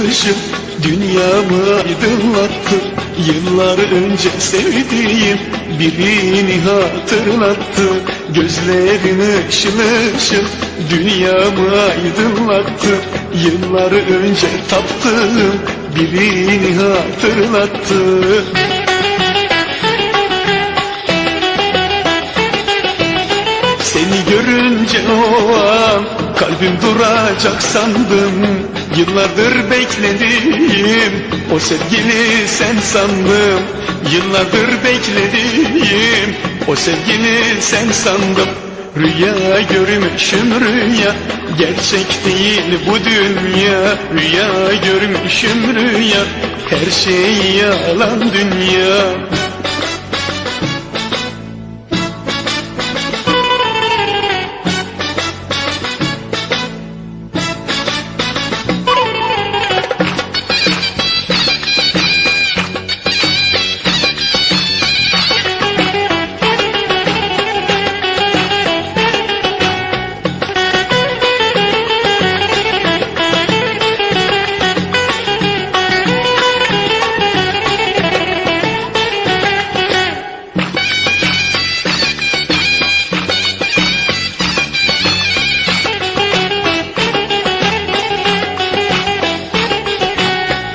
ışık Dünyamı aydınlattı Yıllar önce sevdiğim birini hatırlattı Gözlerin ışıl ışıl dünyamı aydınlattı Yıllar önce taptığım birini hatırlattı görünce o an kalbim duracak sandım. Yıllardır beklediğim o sevgili sen sandım. Yıllardır beklediğim o sevgili sen sandım. Rüya görmüşüm rüya Gerçek değil bu dünya. Rüya görmüşüm rüya Her şey yalan dünya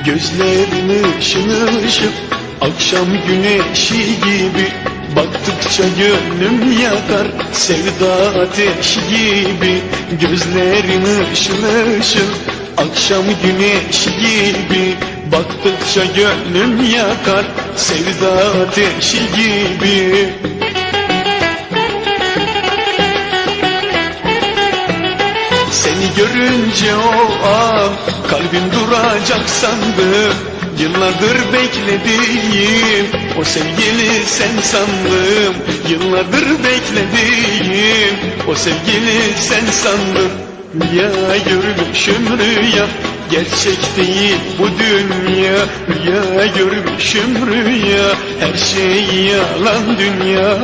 Gözlerin ışın ışık Akşam güneşi gibi Baktıkça gönlüm yakar Sevda ateşi gibi. Gözlerin ışın ışık Akşam güneşi gibi Baktıkça gönlüm yakar Sevda ateşi gibi görünce o an kalbim duracak sandım. Yıllardır beklediğim o sevgili sen sandım. Yıllardır beklediğim o sevgili sen sandım. Rüya görmüşüm rüya Gerçek değil bu dünya. Rüya görmüşüm rüya Her şey yalan dünya